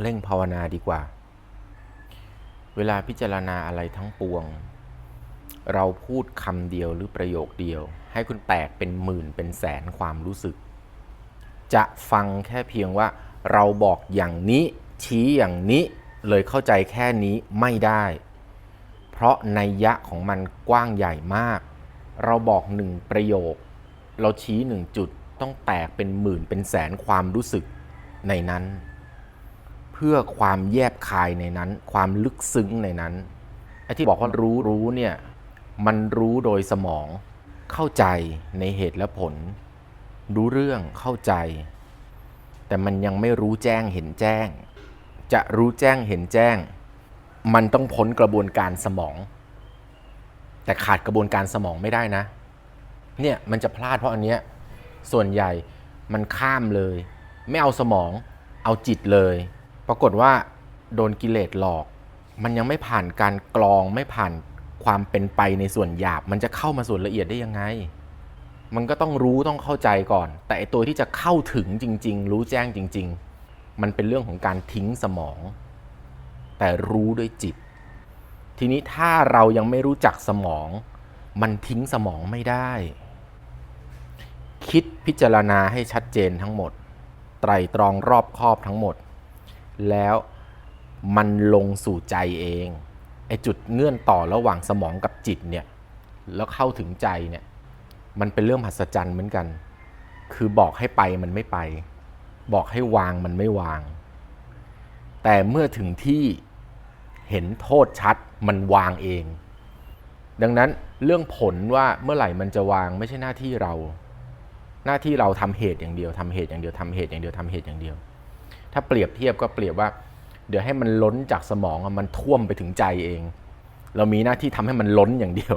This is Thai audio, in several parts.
เร่งภาวนาดีกว่า เวลาพิจารณาอะไรทั้งปวง เราพูดคำเดียวหรือประโยคเดียว ให้คุณแตกเป็นหมื่นเป็นแสนความรู้สึก จะฟังแค่เพียงว่าเราบอกอย่างนี้ชี้อย่างนี้เลยเข้าใจแค่นี้ไม่ได้ เพราะในยะของมันกว้างใหญ่มาก เราบอกหนึ่งประโยค เราชี้หนึ่งจุดต้องแตกเป็นหมื่นเป็นแสนความรู้สึกในนั้น เพื่อความแยบคายในนั้น ความลึกซึ้งในนั้นไอ้ที่บอกว่ารู้รู้เนี่ยมันรู้โดยสมอง เข้าใจในเหตุและผล รู้เรื่องเข้าใจ แต่มันยังไม่รู้แจ้งเห็นแจ้ง จะรู้แจ้งเห็นแจ้ง มันต้องพ้นกระบวนการสมอง แต่ขาดกระบวนการสมองไม่ได้นะ เนี่ยมันจะพลาดเพราะอันเนี้ยส่วนใหญ่มันข้ามเลย ไม่เอาสมอง เอาจิตเลย ปรากฏว่าโดนกิเลสหลอก มันยังไม่ผ่านการกรองไม่ผ่านความเป็นไปในส่วนหยาบ มันจะเข้ามาส่วนละเอียดได้ยังไง มันก็ต้องรู้ต้องเข้าใจก่อน แต่ตัวที่จะเข้าถึงจริง ๆ รู้แจ้งจริง ๆ มันเป็นเรื่องของการทิ้งสมอง แต่รู้ด้วยจิต ทีนี้ถ้าเรายังไม่รู้จักสมอง มันทิ้งสมองไม่ได้ คิดพิจารณาให้ชัดเจนทั้งหมด ไตรตรองรอบคอบทั้งหมด แล้วมันลงสู่ใจเองไอจุดเงื่อนต่อระหว่างสมองกับจิตเนี่ยแล้วเข้าถึงใจเนี่ยมันเป็นเรื่องมหัศจรรย์เหมือนกัน คือบอกให้ไปมันไม่ไป บอกให้วางมันไม่วาง แต่เมื่อถึงที่เห็นโทษชัดมันวางเอง ดังนั้นเรื่องผลว่าเมื่อไหร่มันจะวางไม่ใช่หน้าที่เรา หน้าที่เราทำเหตุอย่างเดียวทำเหตุอย่างเดียวทำเหตุอย่างเดียวทำเหตุอย่างเดียว ถ้าเปรียบเทียบก็เปรียบว่า เดี๋ยวให้มันล้นจากสมองมันท่วมไปถึงใจเอง เรามีหน้าที่ทำให้มันล้นอย่างเดียว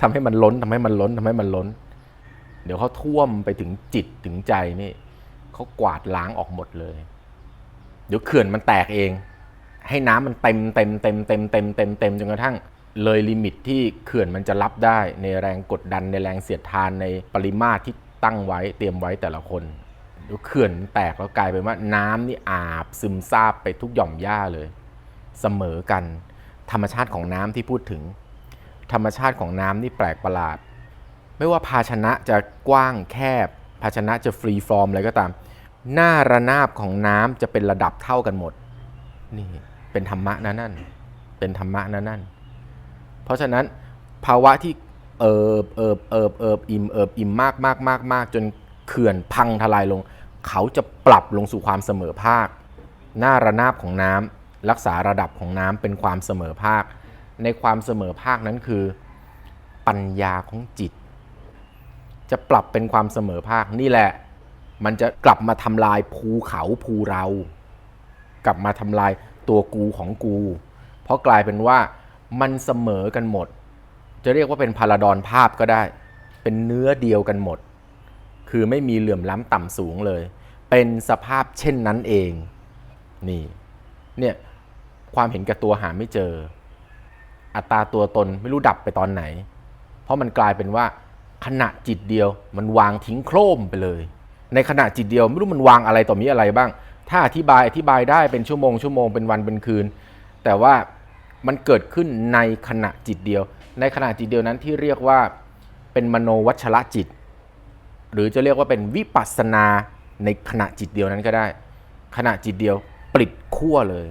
ทำให้มันล้นทำให้มันล้นทำให้มันล้น เดี๋ยวเขาท่วมไปถึงจิตถึงใจนี่เขากวาดล้างออกหมดเลย เดี๋ยวเขื่อนมันแตกเอง ให้น้ำมันเต็มเต็มเต็มเต็มเต็มเต็มเต็มจนกระทั่งเลยลิมิตที่เขื่อนมันจะรับได้ในแรงกดดันในแรงเสียดทานในปริมาตรที่ตั้งไว้เตรียมไว้แต่ละคน เดี๋ยวเขื่อนแตกแล้วกลายเป็นว่าน้ำนี่อาบซึมซาบไปทุกหย่อมหญ้าเลย เสมอกัน ธรรมชาติของน้ำที่พูดถึง ธรรมชาติของน้ำนี่แปลกประหลาด ไม่ว่าภาชนะจะกว้างแคบ ภาชนะจะฟรีฟอร์มอะไรก็ตาม หน้าระนาบของน้ำจะเป็นระดับเท่ากันหมด นี่เป็นธรรมะนะนั่น เป็นธรรมะนะนั่น เพราะฉะนั้นภาวะที่เอิบเอิบเอิบเอิบอิ่มเอิบอิ่มมากมากมากมากจน เขื่อนพังทลายลง เขาจะปรับลงสู่ความเสมอภาค หน้าระนาบของน้ำรักษาระดับของน้ำเป็นความเสมอภาค ในความเสมอภาคนั้นคือ ปัญญาของจิต จะปรับเป็นความเสมอภาคนี่แหละ มันจะกลับมาทำลายภูเขาภูเรา กลับมาทำลายตัวกูของกู เพราะกลายเป็นว่ามันเสมอกันหมด จะเรียกว่าเป็นพาราดอนภาพก็ได้ เป็นเนื้อเดียวกันหมด คือไม่มีเหลื่อมล้ำต่ำสูงเลย เป็นสภาพเช่นนั้นเองนี่เนี่ยความเห็นแก่ตัวหาไม่เจอ อัตราตัวตนไม่รู้ดับไปตอนไหน เพราะมันกลายเป็นว่าขณะจิตเดียวมันวางทิ้งโครมไปเลย ในขณะจิตเดียวไม่รู้มันวางอะไรต่อมีอะไรบ้าง ถ้าอธิบายอธิบายได้เป็นชั่วโมงชั่วโมงเป็นวันเป็นคืน แต่ว่ามันเกิดขึ้นในขณะจิตเดียว ในขณะจิตเดียวนั้นที่เรียกว่าเป็นมโนวัชระจิต หรือจะเรียกว่าเป็นวิปัสสนาในขณะจิตเดียวนั้นก็ได้ ขณะจิตเดียวปลิดขั้วเลย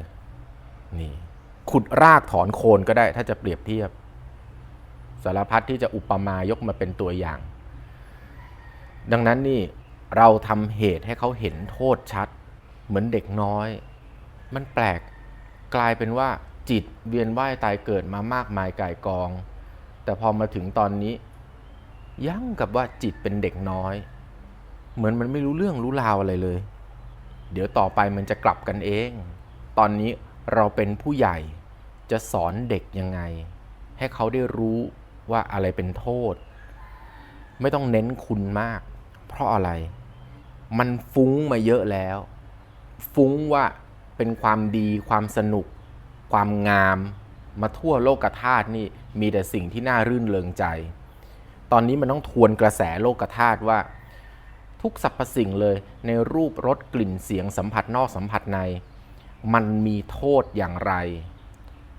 นี่ขุดรากถอนโคนก็ได้ ถ้าจะเปรียบเทียบ สารพัดที่จะอุปมายกมาเป็นตัวอย่าง ดังนั้นนี่เราทำเหตุให้เขาเห็นโทษชัด เหมือนเด็กน้อย มันแปลกกลายเป็นว่าจิตเวียนว่ายตายเกิดมามากมายกายกอง แต่พอมาถึงตอนนี้ ยังกับว่าจิตเป็นเด็กน้อย เหมือนมันไม่รู้เรื่องรู้ราวอะไรเลย เดี๋ยวต่อไปมันจะกลับกันเอง ตอนนี้เราเป็นผู้ใหญ่จะสอนเด็กยังไง ให้เขาได้รู้ว่าอะไรเป็นโทษ ไม่ต้องเน้นคุณมาก เพราะอะไร มันฟุ้งมาเยอะแล้ว ฟุ้งว่าเป็นความดีความสนุก ความงาม มาทั่วโลกธาตุนี่มีแต่สิ่งที่น่ารื่นเริงใจ ตอนนี้มันต้องทวนกระแสโลกธาตุว่า ทุกสรรพสิ่งเลยในรูปรสกลิ่นเสียงสัมผัสนอกสัมผัสใน มันมีโทษอย่างไร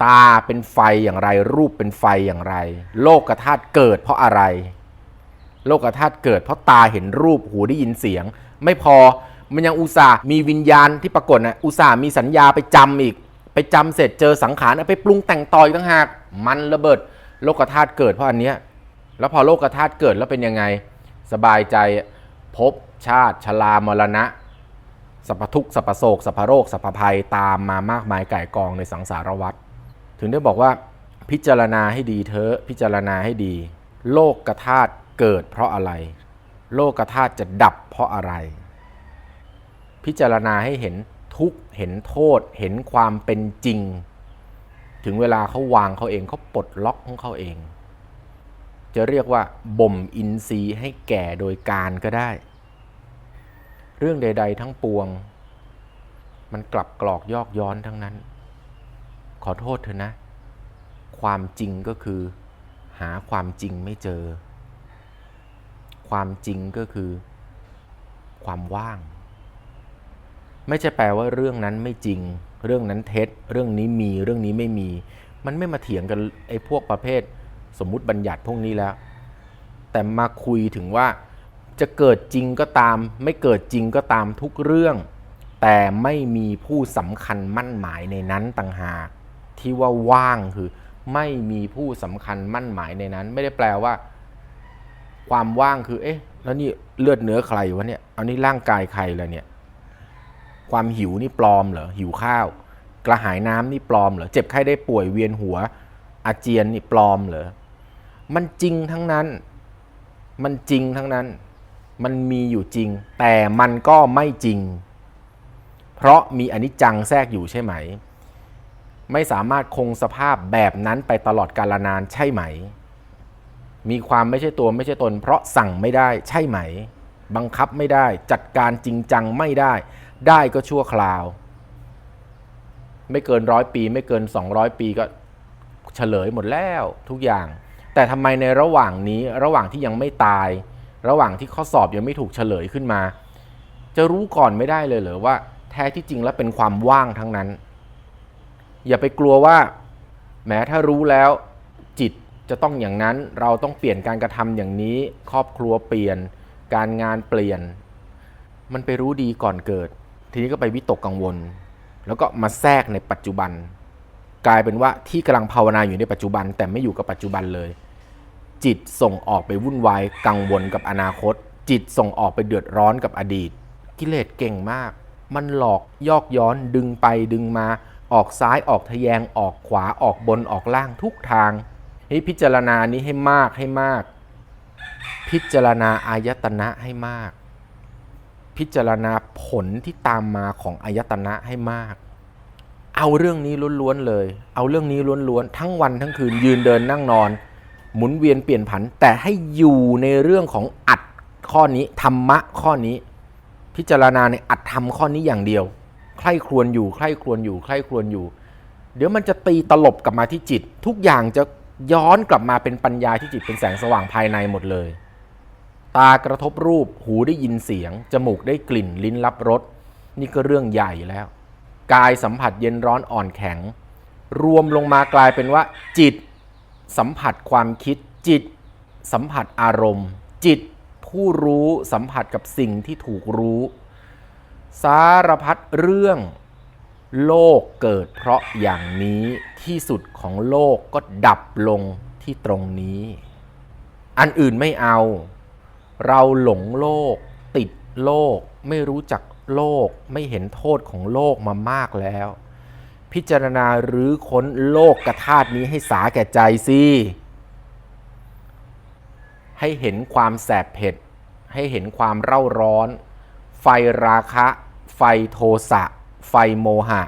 ตาเป็นไฟอย่างไร รูปเป็นไฟอย่างไร โลกธาตุเกิดเพราะอะไร โลกธาตุเกิดเพราะตาเห็นรูปหูได้ยินเสียง ไม่พอมันยังอุตส่าห์มีวิญญาณที่ปรากฏนะอุตส่าห์มีสัญญาไปจำอีก ไปจำเสร็จเจอสังขารไปปรุงแต่งต่ออีกต่างหาก มันระเบิด โลกธาตุเกิดเพราะอันเนี้ย แล้วพอโลกธาตุเกิดแล้วเป็นยังไง สบายใจภพชาติชรามรณะสัพทุกสัพโศกสัพโรคสัพภัยตามมามากมายไก่กองในสังสารวัฏถึงได้บอกว่าพิจารณาให้ดีเถอะพิจารณาให้ดี โลกกธาตุเกิดเพราะอะไร โลกธาตุจะดับเพราะอะไร พิจารณาให้เห็นทุกเห็นโทษเห็นความเป็นจริง ถึงเวลาเขาวางเขาเองเขาปลดล็อกของเขาเอง จะเรียกว่าบ่มอินทรีย์ให้แก่โดยการก็ได้ เรื่องใด ๆ ทั้งปวง มันกลับกรอกยอกย้อนทั้งนั้น ขอโทษเถอะนะ ความจริงก็คือ หาความจริงไม่เจอ ความจริงก็คือ ความว่าง ไม่ใช่แปลว่าเรื่องนั้นไม่จริง เรื่องนั้นเท็จ เรื่องนี้มีเรื่องนี้ไม่มี มันไม่มาเถียงกันไอ้พวกประเภท สมมุติบัญญัติพวกนี้แล้ว แต่มาคุยถึงว่าจะเกิดจริงก็ตาม ไม่เกิดจริงก็ตามทุกเรื่อง แต่ไม่มีผู้สำคัญมั่นหมายในนั้นต่างหากที่ว่าว่างคือไม่มีผู้สำคัญมั่นหมายในนั้น ไม่ได้แปลว่า ความว่างคือเอ๊ะแล้วนี่เลือดเนื้อใครวะเนี่ยเอานี่ร่างกายใครเลยเนี่ย ความหิวนี่ปลอมเหรอหิวข้าว กระหายน้ำนี่ปลอมเหรอเจ็บไข้ได้ป่วยเวียนหัว อาเจียนนี่ปลอมเหรอ มันจริงทั้งนั้น มันจริงทั้งนั้น มันมีอยู่จริง แต่มันก็ไม่จริง เพราะมีอนิจจังแทรกอยู่ใช่ไหม ไม่สามารถคงสภาพแบบนั้นไปตลอดกาลนานใช่ไหม มีความไม่ใช่ตัวไม่ใช่ตน เพราะสั่งไม่ได้ใช่ไหม บังคับไม่ได้ จัดการจริงจังไม่ได้ ได้ก็ชั่วคราว ไม่เกินร้อยปี ไม่เกิน 200 ปีก็ เฉลยหมดแล้วทุกอย่าง แต่ทำไมในระหว่างนี้ระหว่างที่ยังไม่ตาย ระหว่างที่ข้อสอบยังไม่ถูกเฉลยขึ้นมา จะรู้ก่อนไม่ได้เลยเหรอว่า แท้ที่จริงแล้วเป็นความว่างทั้งนั้น อย่าไปกลัวว่า แม้ถ้ารู้แล้ว จิตจะต้องอย่างนั้นเราต้องเปลี่ยนการกระทำอย่างนี้ ครอบครัวเปลี่ยน การงานเปลี่ยน มันไปรู้ดีก่อนเกิด ทีนี้ก็ไปวิตกกังวล แล้วก็มาแทรกในปัจจุบัน กลายเป็นว่าที่กำลังภาวนาอยู่ในปัจจุบัน แต่ไม่อยู่กับปัจจุบันเลย จิตส่งออกไปวุ่นวายกังวลกับอนาคต จิตส่งออกไปเดือดร้อนกับอดีต กิเลสเก่งมาก มันหลอกยอกย้อนดึงไปดึงมาออกซ้ายออกทะแยงออกขวาออกบนออกล่างทุกทางให้พิจารณานี้ให้มากให้มาก พิจารณาอายตนะให้มาก พิจารณาผลที่ตามมาของอายตนะให้มาก เอาเรื่องนี้ล้วนๆเลย เอาเรื่องนี้ล้วนๆทั้งวันทั้งคืนยืนเดินนั่งนอน หมุนเวียนเปลี่ยนผัน แต่ให้อยู่ในเรื่องของอัดข้อนี้ธรรมะข้อนี้ พิจารณาในอัดธรรมข้อนี้อย่างเดียว ใคร่ครวญอยู่ใคร่ครวญอยู่ใคร่ครวญอยู่ เดี๋ยวมันจะตีตลบกลับมาที่จิต ทุกอย่างจะย้อนกลับมาเป็นปัญญาที่จิตเป็นแสงสว่างภายในหมดเลย ตากระทบรูปหูได้ยินเสียง จมูกได้กลิ่นลิ้นรับรสนี่ก็เรื่องใหญ่แล้ว กายสัมผัสเย็นร้อนอ่อนแข็ง รวมลงมากลายเป็นว่า จิตสัมผัสความคิด จิตสัมผัสอารมณ์ จิตผู้รู้สัมผัสกับสิ่งที่ถูกรู้ สารพัดเรื่อง โลกเกิดเพราะอย่างนี้ที่สุดของโลกก็ดับลงที่ตรงนี้ อันอื่นไม่เอา เราหลงโลก ติดโลกไม่รู้จัก โลกไม่เห็นโทษของโลกมามากแล้ว พิจารณาหรือค้นโลกกระธาตุนี้ให้สาแก่ใจสิให้เห็นความแสบเผ็ด ให้เห็นความเร่าร้อน ไฟราคะ ไฟโทสะ ไฟโมหะ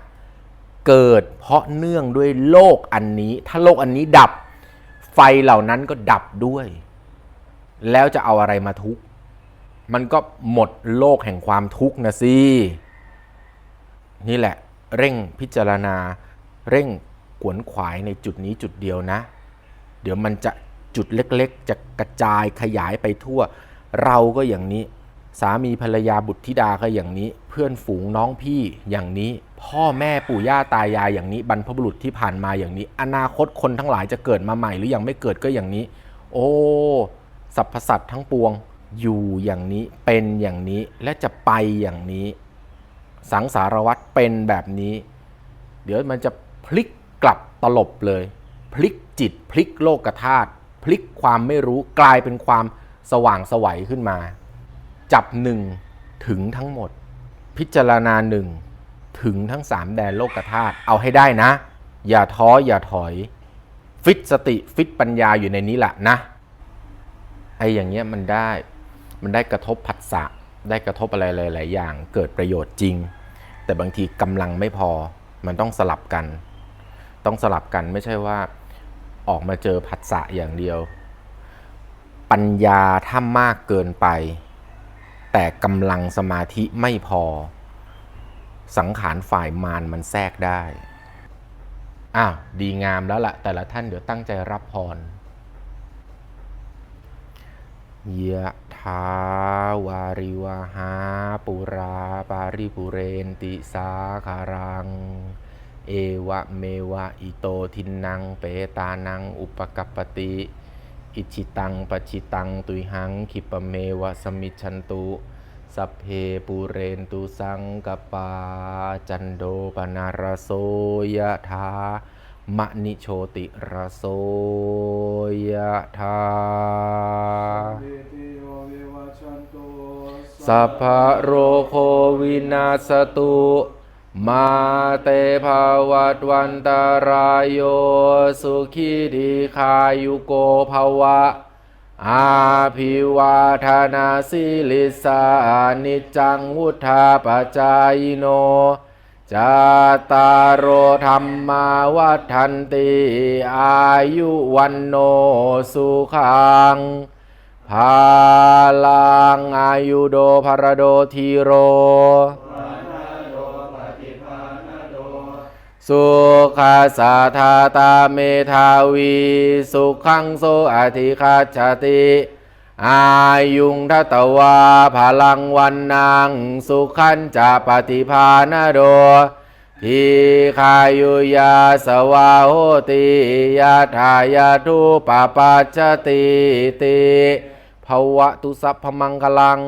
เกิดเพราะเนื่องด้วยโลกอันนี้ ถ้าโลกอันนี้ดับ ไฟเหล่านั้นก็ดับด้วย แล้วจะเอาอะไรมาทุกข์ มันก็หมดโลกแห่งความทุกข์นะสินี่แหละเร่งพิจารณา เร่งขวนขวายในจุดนี้จุดเดียวนะ เดี๋ยวมันจะจุดเล็กๆ จะกระจายขยายไปทั่ว เราก็อย่างนี้ สามีภรรยาบุตรธิดาก็อย่างนี้ เพื่อนฝูงน้องพี่อย่างนี้ พ่อแม่ปู่ย่าตายายอย่างนี้ บรรพบุรุษที่ผ่านมาอย่างนี้ อนาคตคนทั้งหลายจะเกิดมาใหม่ หรือยังไม่เกิดก็อย่างนี้ โอ้สรรพสัตว์ทั้งปวง อยู่อย่างนี้เป็นอย่างนี้และจะไปอย่างนี้ สังสารวัตรเป็นแบบนี้ เดี๋ยวมันจะพลิกกลับตลบเลย พลิกจิตพลิกโลกธาตุพลิกความไม่รู้กลายเป็นความสว่างสวัยขึ้นมา จับหนึ่งถึงทั้งหมด พิจารณาหนึ่งถึงทั้งสามแดนโลกธาตุเอาให้ได้นะ อย่าท้ออย่าถอย ฟิตสติฟิตปัญญาอยู่ในนี้แหละนะไอ้อย่างเงี้ยมันได้ มันได้กระทบผัสสะได้กระทบอะไรหลาย ๆ อย่าง เกิดประโยชน์จริง แต่บางทีกำลังไม่พอ มันต้องสลับกัน ต้องสลับกันไม่ใช่ว่าออกมาเจอผัสสะอย่างเดียว ปัญญาถ้ามากเกินไป แต่กำลังสมาธิไม่พอ สังขารฝ่ายมารมันแทรกได้ อ้าว ดีงามแล้วละ่ะ แต่ละท่านเดี๋ยวตั้งใจรับพร ยะทาวาริวหาปุราปาริปุเรนติสาคารัง เอวะเมวะอิโตทินังเปตานังอุปกัปปติ อิชิตังปชิตังตุยหังขิปเมวะสมิจฉันตุสัพเพปูเรนตุสังกปาจันโดปนารโสยะธามะนิโชติระโสยะธา สัพพะโรโควินาสตุมาเตภาวัตวันตารายโยสุขีดีคายุโกภวะ อาภิวาธนาสิลิสานิจจังวุธาปจายโนจาตารโรธรรมาวัฏันติ อายุวันโนสุขัง พาลังอายุโดภรโดทีโร สุขาสาธาตาเมทาวี สุขังโสอธิคาชติ อายุงทัตวาพลังวันนางสุขันจะปฏิภาณโดทีขายุยาสวาโหติยาทายาทุปปปัจติติ ภวะตุสัพพมังคลัง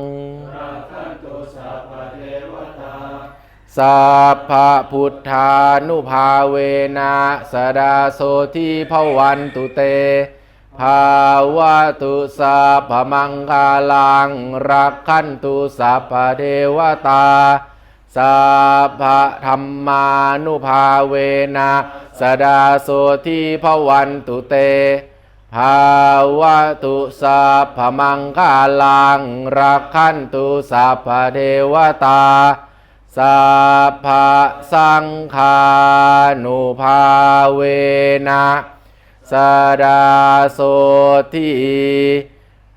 สัพพพุทธานุภาเวนะสดาโสทีภวันตุเตภาวะตุสัพพมังคลัง รักขันตุสัพพเทวตาสัพพธรรมานุภาเวนะสดาโสทีภวันตุเต ภาวะตุสัพพมังคาลังรักขันตุสัพพเทวตาสัพพสังฆานุภาเวนะสดาโสที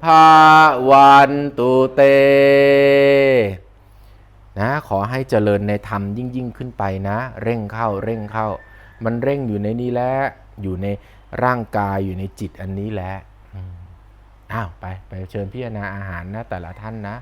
ภาวันตุเต นะขอให้เจริญในธรรมยิ่งยิ่งขึ้นไปนะ เร่งเข้าเร่งเข้า มันเร่งอยู่ในนี้แล้วอยู่ใน ร่างกายอยู่ในจิตอันนี้แหละอืมอ้าวไปไปเชิญพิจารณาอาหารนะแต่ละท่านนะ